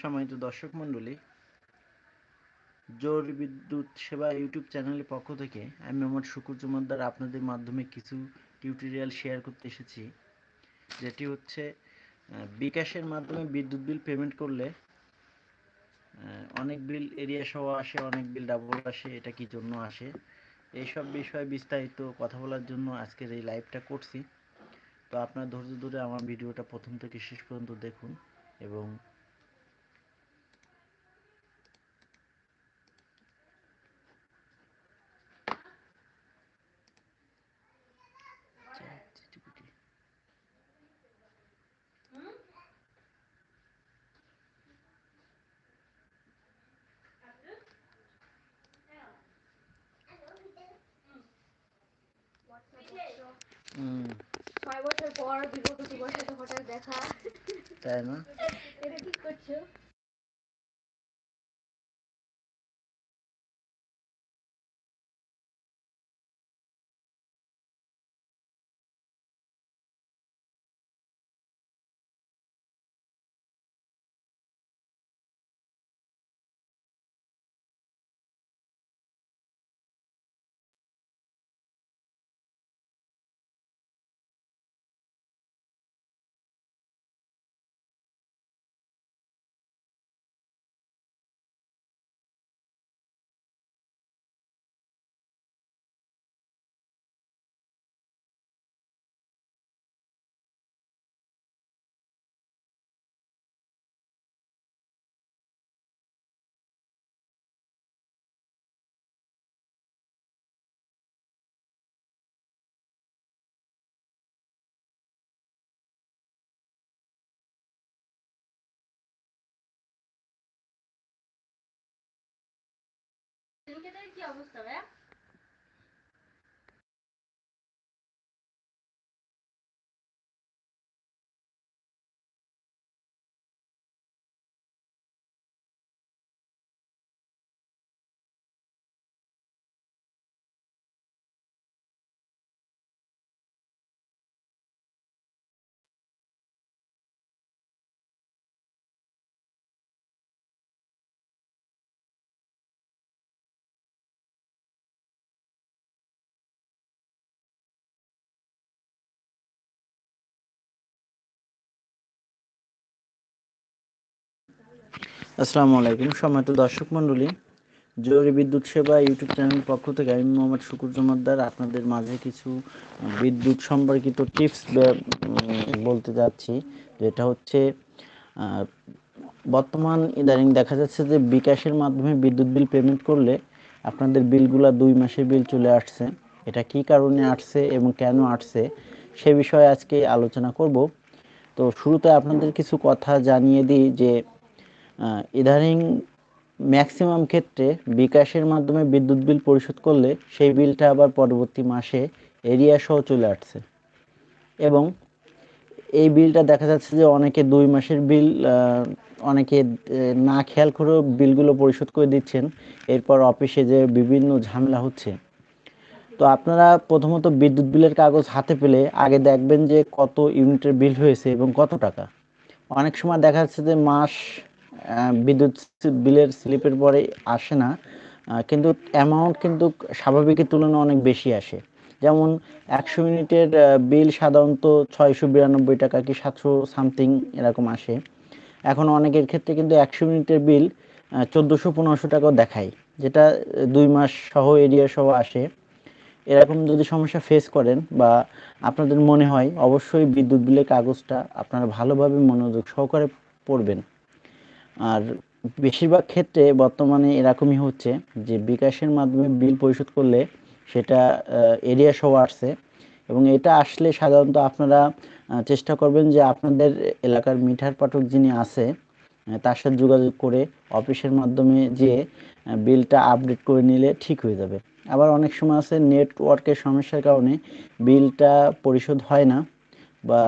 সম্মানিত দর্শক মণ্ডলী জোর বিদ্যুৎ সেবা ইউটিউব চ্যানেলের পক্ষ থেকে আমি আমার শুকুর জমাদ্দার আপনাদের মাধ্যমে কিছু টিউটোরিয়াল শেয়ার করতে এসেছি, যেটি হচ্ছে বিকাশের মাধ্যমে বিদ্যুৎ বিল পেমেন্ট করলে অনেক বিল এরিয়া সহ আসে, অনেক বিল ডাবল আসে, এটা কি জন্য আসে, এইসব বিষয়ে বিস্তারিত কথা বলার জন্য আজকের এই লাইভটা করছি। তো আপনার ধৈর্য ধরে আমার ভিডিওটা প্রথম থেকে শেষ পর্যন্ত দেখুন এবং ছয় বছর পর বিগত তোমার সাথে হঠাৎ দেখা। তাই না? এটা ঠিক করছ। কি অবস্থা আসসালামু আলাইকুম সম্মানিত দর্শক মণ্ডলী, জরুরি বিদ্যুৎ সেবা ইউটিউব চ্যানেল পক্ষ থেকে আমি মোহাম্মদ শুকুর জমাদ্দার আপনাদের মাঝে কিছু বিদ্যুৎ সম্পর্কিত টিপস বলতে যাচ্ছি, যেটা হচ্ছে বর্তমান ইদানিং দেখা যাচ্ছে যে বিকাশের মাধ্যমে বিদ্যুৎ বিল পেমেন্ট করলে আপনাদের বিলগুলা দুই মাসের বিল চলে আসছে। এটা কি কারণে আসছে এবং কেন আসছে সে বিষয়ে আজকে আলোচনা করব। তো শুরুতে আপনাদের কিছু কথা জানিয়ে দিই যে ইদানিং ম্যাক্সিমাম ক্ষেত্রে বিকাশের মাধ্যমে বিদ্যুৎ বিল পরিশোধ করলে সেই বিলটা আবার পরবর্তী মাসে এরিয়া সহ চলে আসছে। এবং এই বিলটা দেখা যাচ্ছে যে অনেকে দুই মাসের বিল অনেকে না খেয়াল করেও বিলগুলো পরিশোধ করে দিচ্ছেন। এরপর অফিসে যে বিভিন্ন ঝামেলা হচ্ছে। তো আপনারা প্রথমত বিদ্যুৎ বিলের কাগজ হাতে পেলে আগে দেখবেন যে কত ইউনিটের বিল হয়েছে এবং কত টাকা। অনেক সময় দেখা যাচ্ছে যে মাস বিদ্যুৎ বিলের স্লিপের পরে আসে না। কিন্তু অ্যামাউন্ট কিন্তু স্বাভাবিকের তুলনায় অনেক বেশি আসে। যেমন একশো মিনিটের বিল সাধারণত ছয়শো বিরানব্বই টাকা কি সাতশো সামথিং এরকম আসে। এখন অনেকের ক্ষেত্রে কিন্তু একশো মিনিটের বিল চোদ্দোশো পনেরোশো টাকাও দেখায়, যেটা দুই মাস সহ, এরিয়া সহ আসে। এরকম যদি সমস্যা ফেস করেন বা আপনাদের মনে হয়, অবশ্যই বিদ্যুৎ বিলের কাগজটা আপনারা ভালোভাবে মনোযোগ সহকারে পড়বেন। আর বেশিরভাগ ক্ষেত্রে বর্তমানে এরকমই হচ্ছে যে বিকাশের মাধ্যমে বিল পরিশোধ করলে সেটা এরিয়া সহ আসছে। এবং এটা আসলে সাধারণত আপনারা চেষ্টা করবেন যে আপনাদের এলাকার মিঠার পাঠক যিনি আছে তার সাথে যোগাযোগ করে অফিসের মাধ্যমে যে বিলটা আপডেট করে নিলে ঠিক হয়ে যাবে। আবার অনেক সময় আছে নেটওয়ার্কের সমস্যার কারণে বিলটা পরিশোধ হয় না বা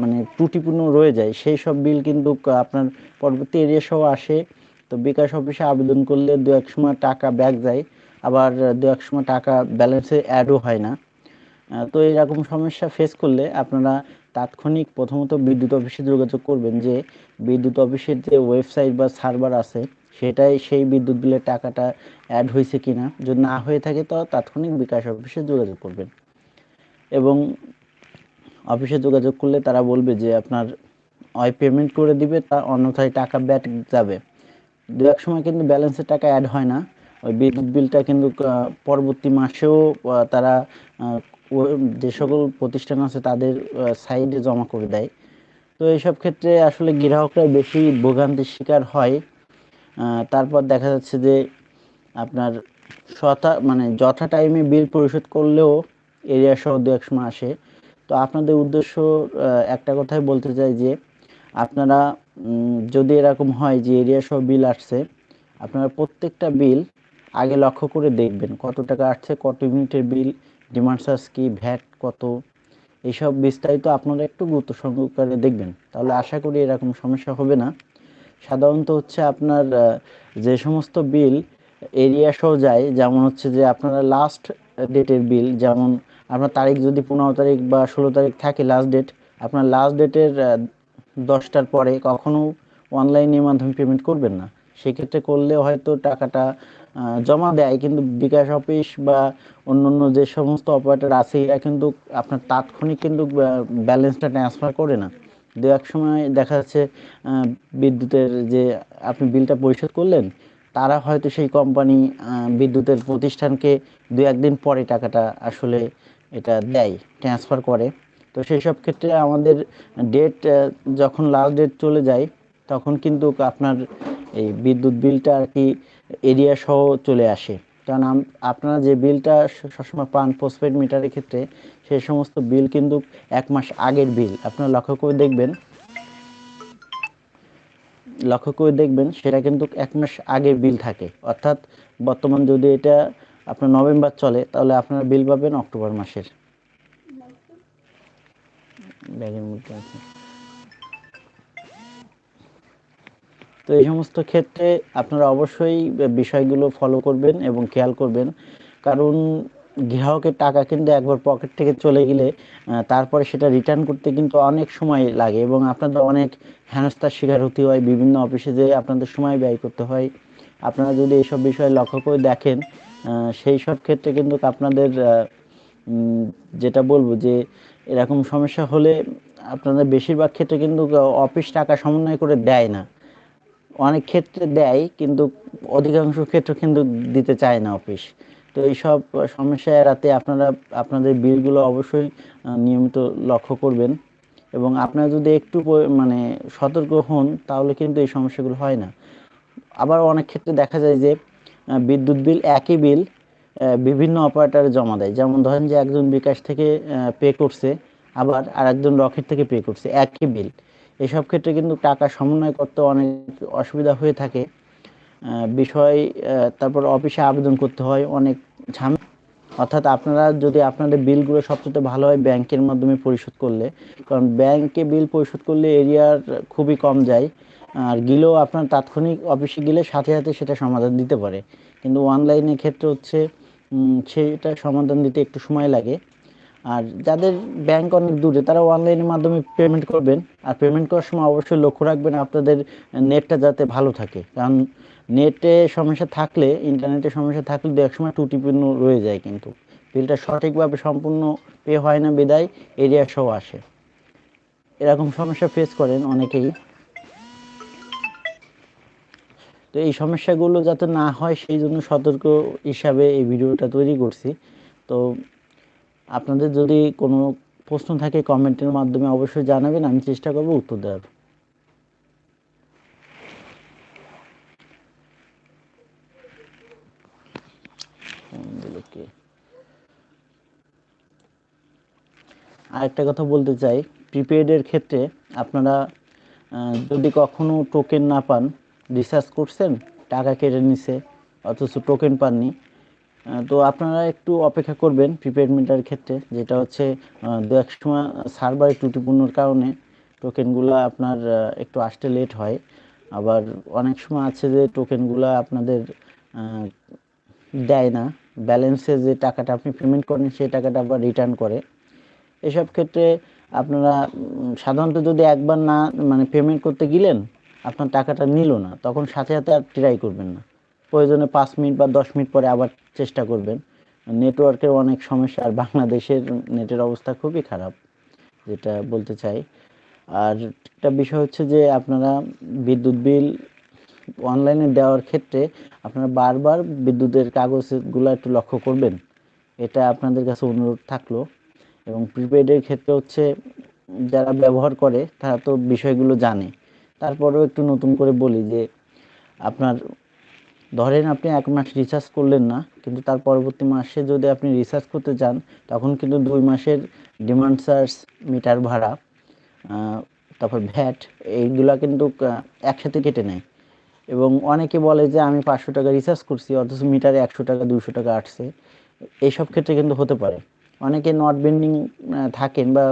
মানে ত্রুটিপূর্ণ রয়ে যায়, সেই সব বিল কিন্তু আপনার পরবর্তী এরিয়া সহ আসে। তো বিকাশ অফিসে আবেদন করলে দু এক সময় টাকা ব্যাক যায়, আবার দু এক সময় টাকা ব্যালেন্সে অ্যাডও হয় না। তো এরকম সমস্যা ফেস করলে আপনারা তাৎক্ষণিক প্রথমত বিদ্যুৎ অফিসে যোগাযোগ করবেন যে, বিদ্যুৎ অফিসের যে ওয়েবসাইট বা সার্ভার আছে সেটাই সেই বিদ্যুৎ বিলের টাকাটা অ্যাড হয়েছে কিনা, যদি না হয়ে থাকে তো তাৎক্ষণিক বিকাশ অফিসে যোগাযোগ করবেন। এবং অফিসে যোগাযোগ করলে তারা বলবে যে আপনার হয় পেমেন্ট করে দিবে, তা অন্যথায় টাকা ব্যাক যাবে। দু এক সময় কিন্তু ব্যালেন্সের টাকা অ্যাড হয় না। ওই বিদ্যুৎ বিলটা কিন্তু পরবর্তী মাসেও তারা যে সকল প্রতিষ্ঠান আছে তাদের সাইডে জমা করে দেয়। তো এইসব ক্ষেত্রে আসলে গ্রাহকরা বেশি ভোগান্তির শিকার হয়। তারপর দেখা যাচ্ছে যে আপনার শতা মানে যথা টাইমে বিল পরিশোধ করলেও এরিয়া সহ দু এক সময় আসে। তো আপনাদের উদ্দেশ্য একটা কথাই বলতে চাই যে, আপনারা যদি এরকম হয় যে এরিয়া সহ বিল আসছে, আপনারা প্রত্যেকটা বিল আগে লক্ষ্য করে দেখবেন কত টাকা আসছে, কত ইউনিটের বিল ডিমান্ড চার্জ কি ভ্যাট কত এইসব বিস্তারিত আপনারা একটু গুরুত্ব সহকারে দেখবেন। তাহলে আশা করি এরকম সমস্যা হবে না। সাধারণত হচ্ছে আপনার যে সমস্ত বিল এরিয়া সহ যায়, যেমন হচ্ছে যে আপনারা লাস্ট ডেটের বিল যেমন আপনার তারিখ যদি পনেরো তারিখ বা ষোলো তারিখ থাকে লাস্ট ডেট আপনার লাস্ট ডেটের দশটার পরে কখনো অনলাইনের মাধ্যমে পেমেন্ট করবেন না। সেক্ষেত্রে করলে হয়তো টাকাটা জমা দেয়, কিন্তু বিকাশ অফিস বা অন্যান্য যে সমস্ত অপারেটর আছে, এরা কিন্তু আপনার তাৎক্ষণিক কিন্তু ব্যালেন্সটা ট্রান্সফার করে না। দু এক সময় দেখা যাচ্ছে বিদ্যুতের যে আপনি বিলটা পরিশোধ করলেন, তারা হয়তো সেই কোম্পানি বিদ্যুতের প্রতিষ্ঠানকে দু একদিন পরে টাকাটা আসলে এটা দেয় ট্রান্সফার করে। তো সেই সব ক্ষেত্রে আমাদের ডেট যখন লাস্ট ডেট চলে যায়, তখন কিন্তু আপনার এই বিদ্যুৎ বিলটা আর কি এরিয়া সহ চলে আসে। কারণ আপনারা যে বিলটা সবসময় পান পোস্টপেড মিটারের ক্ষেত্রে সেই সমস্ত বিল কিন্তু এক মাস আগের বিল। আপনারা লক্ষ্য করে দেখবেন, লক্ষ্য করে দেখবেন, সেটা কিন্তু এক মাস আগের বিল থাকে। অর্থাৎ বর্তমান যদি এটা আপনার নভেম্বর চলে, তাহলে আপনারা বিল পাবেন অক্টোবর মাসের। তো এই সমস্ত ক্ষেত্রে আপনারা অবশ্যই বিষয়গুলো ফলো করবেন এবং খেয়াল করবেন। কারণ গ্রাহকের টাকা কিন্তু একবার পকেট থেকে চলে গেলে তারপরে সেটা রিটার্ন করতে কিন্তু অনেক সময় লাগে এবং আপনাদের অনেক হেনস্থার শিকার হতে হয়, বিভিন্ন অফিসে যেয়ে আপনাদের সময় ব্যয় করতে হয়। আপনারা যদি এইসব বিষয়ে লক্ষ্য করে দেখেন সেই সব ক্ষেত্রে কিন্তু আপনাদের যেটা বলব যে এরকম সমস্যা হলে আপনাদের বেশিরভাগ ক্ষেত্রে কিন্তু অফিস টাকা সমন্বয় করে দেয় না। অনেক ক্ষেত্রে দেয় কিন্তু অধিকাংশ ক্ষেত্রে কিন্তু দিতে চায় না অফিস। তো এইসব সমস্যা এড়াতে আপনারা, আপনাদের বিলগুলো অবশ্যই নিয়মিত লক্ষ্য করবেন। এবং আপনারা যদি একটু মানে সতর্ক হন তাহলে কিন্তু এই সমস্যাগুলো হয় না। আবার অনেক ক্ষেত্রে দেখা যায় যে বিদ্যুৎ বিল, একই বিল বিভিন্ন অপারেটরে জমা দেয়। যেমন ধরেন যে একজন বিকাশ থেকে পে করছে, আবার আরেকজন রকেট থেকে পে করছে, একই বিল। এসব ক্ষেত্রে কিন্তু টাকা সমন্বয় করতে অনেক অসুবিধা হয়ে থাকে। বিষয় তারপর অফিসে আবেদন করতে হয়, অনেক ঝামেলা অর্থাৎ আপনারা যদি আপনাদের বিলগুলো সবচেয়ে ভালো হয় ব্যাংকের মাধ্যমে পরিশোধ করলে, কারণ ব্যাংকে বিল পরিশোধ করলে এরিয়ার খুবই কম যায়। আর গেলেও আপনার তাৎক্ষণিক অফিসে গেলে সাথে সাথে সেটা সমাধান দিতে পারে। কিন্তু অনলাইনের ক্ষেত্রে হচ্ছে সেটা সমাধান দিতে একটু সময় লাগে। আর যাদের ব্যাংক অনেক দূরে, তারা অনলাইনের মাধ্যমে পেমেন্ট করবেন। আর পেমেন্ট করার সময় অবশ্যই লক্ষ্য রাখবেন আপনাদের নেটটা যাতে ভালো থাকে। কারণ নেটে সমস্যা থাকলে ইন্টারনেটে সমস্যা থাকলে দু এক সময় ত্রুটিপূর্ণ রয়ে যায় কিন্তু। বিলটা সঠিকভাবে সম্পূর্ণ পে হয় না, বিদায়, এরিয়া সহ আসে। এরকম সমস্যা ফেস করেন অনেকেই। তো এই সমস্যাগুলো যাতে না হয়, সেই জন্য সতর্ক হিসাবে এই ভিডিওটা তৈরি করছি। তো আপনাদের যদি কোনো প্রশ্ন থাকে কমেন্টের মাধ্যমে অবশ্যই জানাবেন, আমি চেষ্টা করব উত্তর দেওয়ার। আরেকটা কথা বলতে চাই প্রিপেডের ক্ষেত্রে আপনারা যদি কখনো টোকেন না পান রিচার্জ করছেন, টাকা কেটে নিছে, অথচ টোকেন পাননি। তো আপনারা একটু অপেক্ষা করবেন প্রিপেড মিটার ক্ষেত্রে, যেটা হচ্ছে দু এক সময় সার্ভারে ত্রুটিপূর্ণর কারণে টোকেনগুলো আপনার একটু আসতে লেট হয়। আবার অনেক সময় আছে যে টোকেনগুলো আপনাদের দেয় না। ব্যালেন্সে যে টাকাটা আপনি পেমেন্ট করেন, সেই টাকাটা আবার রিটার্ন করে। এসব ক্ষেত্রে আপনারা সাধারণত যদি একবার না মানে পেমেন্ট করতে গেলেন আপনার টাকাটা নিল না, তখন সাথে সাথে আর ট্রাই করবেন না। প্রয়োজনে পাঁচ মিনিট বা দশ মিনিট পরে আবার চেষ্টা করবেন। নেটওয়ার্কের অনেক সমস্যা, আর বাংলাদেশের নেটের অবস্থা খুবই খারাপ, যেটা বলতে চাই। আর একটা বিষয় হচ্ছে যে, আপনারা বিদ্যুৎ বিল অনলাইনে দেওয়ার ক্ষেত্রে আপনারা বারবার বিদ্যুতের কাগজগুলো একটু লক্ষ্য করবেন। এটা আপনাদের কাছে অনুরোধ থাকল। এবং প্রিপেডের ক্ষেত্রে হচ্ছে, যারা ব্যবহার করে, তারা তো বিষয়গুলো জানে। তারপরেও একটু নতুন করে বলি যে, আপনার ধরেন আপনি এক মাস রিচার্জ করলেন না, কিন্তু তার পরবর্তী মাসে যদি আপনি রিচার্জ করতে চান, তখন কিন্তু দুই মাসের ডিমান্ড চার্জ মিটার ভাড়া তারপর ভ্যাট এইগুলা কিন্তু একসাথে কেটে নেয়। এবং অনেকে বলে যে, আমি পাঁচশো টাকা রিচার্জ করছি, অথচ মিটারে একশো টাকা দুশো টাকা আসছে। এইসব ক্ষেত্রে কিন্তু হতে পারে। অনেকে নট বেন্ডিং থাকেন বা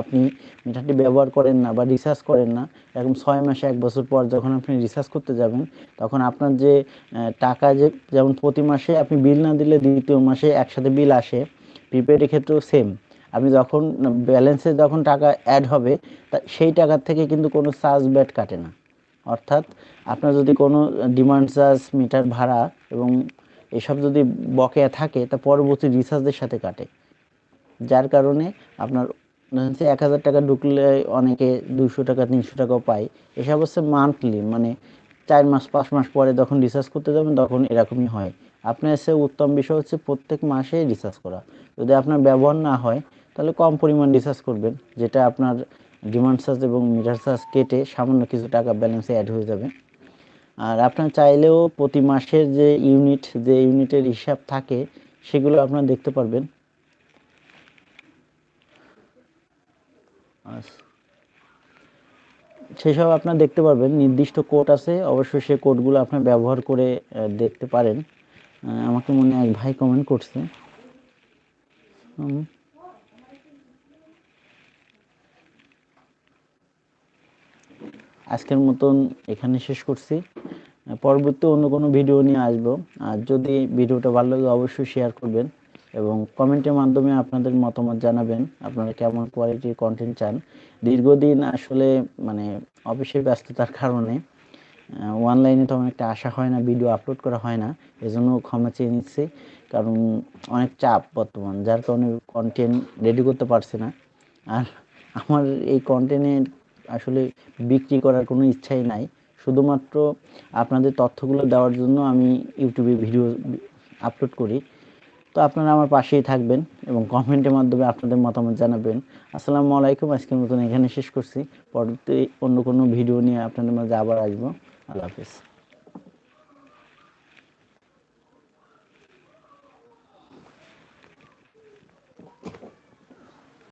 আপনি মিটারটি ব্যবহার করেন না বা রিচার্জ করেন না, এরকম ছয় মাসে এক বছর পর যখন আপনি রিচার্জ করতে যাবেন, তখন আপনার যে টাকা যে, যেমন প্রতি মাসে আপনি বিল না দিলে দ্বিতীয় মাসে একসাথে বিল আসে প্রিপেডের ক্ষেত্রেও সেম আপনি যখন ব্যালেন্সে যখন টাকা অ্যাড হবে, তা, সেই টাকার থেকে কিন্তু কোনো চার্জ ব্যাট কাটে না। অর্থাৎ আপনার যদি কোনো ডিমান্ড চার্জ মিটার ভাড়া এবং এসব যদি বকেয়া থাকে, তা পরবর্তী রিচার্জের সাথে কাটে। যার কারণে আপনার যে এক হাজার টাকা ঢুকলে অনেকে দুশো টাকা, তিনশো টাকাও পায়। এসব হচ্ছে মান্থলি মানে চার মাস, পাঁচ মাস পরে যখন রিচার্জ করতে যাবেন, তখন এরকমই হয়। আপনার এসে উত্তম বিষয় হচ্ছে প্রত্যেক মাসে রিচার্জ করা। যদি আপনার ব্যবহার না হয়, তাহলে কম পরিমাণ রিচার্জ করবেন, যেটা আপনার ডিমান্ড চার্জ এবং মিটার চার্জ কেটে সামান্য কিছু টাকা ব্যালেন্সে অ্যাড হয়ে যাবে। আর আপনার চাইলেও প্রতি মাসের যে ইউনিট যে ইউনিটের হিসাব থাকে, সেগুলো আপনারা দেখতে পারবেন। সেসব আপনারা দেখতে পারবেন। নির্দিষ্ট কোড আছে, অবশ্যই সেই কোডগুলো আপনার ব্যবহার করে দেখতে পারেন। আমাকে মনে এক ভাই কমেন্ট করছে। আজকের মতন এখানে শেষ করছি। পরবর্তী অন্য কোনো ভিডিও নিয়ে আসব। আর যদি ভিডিওটা ভালো লাগে, অবশ্যই শেয়ার করবেন এবং কমেন্টের মাধ্যমে আপনাদের মতামত জানাবেন, আপনারা কেমন কোয়ালিটির কন্টেন্ট চান। দীর্ঘদিন আসলে মানে অফিসের ব্যস্ততার কারণে অনলাইনে তেমন একটা আশা হয় না ভিডিও আপলোড করা হয় না, এজন্য ক্ষমা চেয়ে নিচ্ছি। কারণ অনেক চাপ বর্তমান, যার কারণে কন্টেন্ট রেডি করতে পারছি না। আর আমার এই কন্টেন্টে আসলে বিক্রি করার কোনো ইচ্ছাই নাই। শুধুমাত্র আপনাদের তথ্যগুলো দেওয়ার জন্য আমি ইউটিউবে ভিডিও আপলোড করি। তো আপনারা আমার পাশেই থাকবেন এবং কমেন্টের মাধ্যমে আপনাদের মতামত জানাবেন। আসসালামু আলাইকুম, আজকের মতন এখানে শেষ করছি। পরবর্তী অন্য কোনো ভিডিও নিয়ে আপনাদের মাঝে আবার আসব। আল্লাহ হাফিজ।